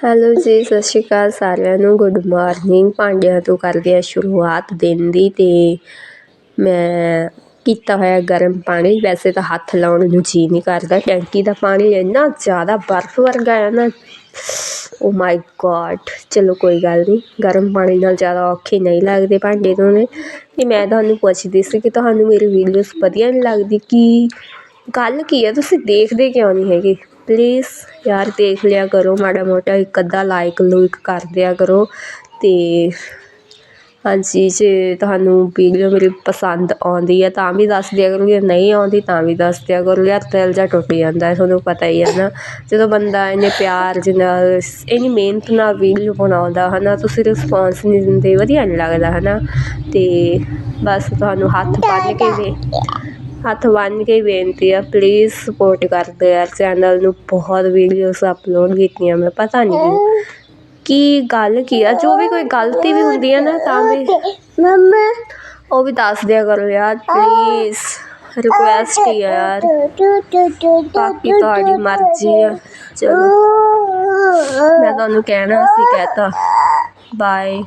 Hello ਜੀ, ਸਤਿ ਸ਼੍ਰੀ ਅਕਾਲ ਸਾਰਿਆਂ ਨੂੰ। ਗੁੱਡ ਮਾਰਨਿੰਗ ਭਾਂਡਿਆਂ ਤੋਂ ਕਰਦੇ ਆ ਸ਼ੁਰੂਆਤ ਦਿਨ ਦੀ ਤੇ ਮੈਂ ਕੀਤਾ ਹੋਇਆ ਗਰਮ ਪਾਣੀ। ਵੈਸੇ ਤਾਂ ਹੱਥ ਲਾਉਣ ਨੂੰ ਜੀ ਨਹੀਂ ਕਰਦਾ। ਟੈਂਕੀ ਦਾ ਪਾਣੀ ਇੰਨਾ ਜ਼ਿਆਦਾ ਬਰਫ਼ ਵਰਗਾ ਆ ਨਾ। ਓ ਮਾਈ ਗॉड ਚਲੋ ਕੋਈ ਗੱਲ ਨਹੀਂ। ਗਰਮ ਪਾਣੀ ਨਾਲ ਜ਼ਿਆਦਾ ਔਖੇ ਨਹੀਂ ਲੱਗਦੇ ਭਾਂਡੇ ਧੋਣੇ। ਤੇ ਮੈਂ ਤੁਹਾਨੂੰ ਪੁੱਛਦੀ ਸੀ ਕਿ ਤੁਹਾਨੂੰ ਮੇਰੀ ਵੀਡੀਓਜ਼ ਵਧੀਆ ਨਹੀਂ ਲੱਗਦੀ। ਕੀ ਗੱਲ ਕੀ ਹੈ ਤੁਸੀਂ ਦੇਖਦੇ ਕਿਉਂ ਨਹੀਂ ਹੈਗੇ? ਪਲੀਜ਼ ਯਾਰ ਦੇਖ ਲਿਆ ਕਰੋ ਮਾੜਾ ਮੋਟਾ ਇੱਕ ਅੱਧਾ ਲਾਈਕ ਲੂਇਕ ਕਰ ਦਿਆ ਕਰੋ ਤੇ ਹਾਂਜੀ ਜੇ ਤੁਹਾਨੂੰ ਵੀਡੀਓ ਮੇਰੀ ਪਸੰਦ ਆਉਂਦੀ ਹੈ ਤਾਂ ਵੀ ਦੱਸ ਦਿਆ ਕਰੋ ਜੇ ਨਹੀਂ ਆਉਂਦੀ ਤਾਂ ਵੀ ਦੱਸ ਦਿਆ ਕਰੋ ਯਾਰ ਦਿਲ ਜਿਹਾ ਟੁੱਟ ਜਾਂਦਾ ਤੁਹਾਨੂੰ ਪਤਾ ਹੀ ਹੈ ਨਾ। ਜਦੋਂ ਬੰਦਾ ਇੰਨੇ ਪਿਆਰ ਦੇ ਨਾਲ ਇੰਨੀ ਮਿਹਨਤ ਨਾਲ ਵੀਡੀਓ ਬਣਾਉਂਦਾ ਹੈ ਨਾ ਤੁਸੀਂ ਰਿਸਪੌਂਸ ਨਹੀਂ ਦਿੰਦੇ ਵਧੀਆ ਨਹੀਂ ਲੱਗਦਾ ਹੈ ਨਾ ਤੇ ਬਸ ਤੁਹਾਨੂੰ ਹੱਥ ਬੰਨ੍ਹ ਕੇ ਵੇ ਹੱਥ ਬੰਨ੍ਹ ਕੇ ਬੇਨਤੀ ਆ ਪਲੀਜ਼ ਸਪੋਰਟ ਕਰ ਦਿਓ ਯਾਰ ਚੈਨਲ ਨੂੰ ਬਹੁਤ ਵੀਡੀਓਜ਼ ਅਪਲੋਡ ਕੀਤੀਆਂ ਮੈਂ ਪਤਾ ਨਹੀਂ ਕੀ। ਗੱਲ ਕੀ ਆ? ਜੋ ਵੀ ਕੋਈ ਗਲਤੀ ਵੀ ਹੁੰਦੀ ਹੈ ਨਾ ਤਾਂ ਵੀ ਮਮਾ। ਉਹ ਵੀ ਦੱਸ ਦਿਆ ਕਰੋ ਯਾਰ ਪਲੀਜ਼ ਰਿਕੁਐਸਟ ਹੀ ਆ ਯਾਰ। ਬਾਕੀ ਤੁਹਾਡੀ ਮਰਜ਼ੀ ਆ। ਚਲੋ। ਮੈਂ ਤੁਹਾਨੂੰ ਕਹਿਣਾ ਸੀ ਕਹਤਾ। ਬਾਏ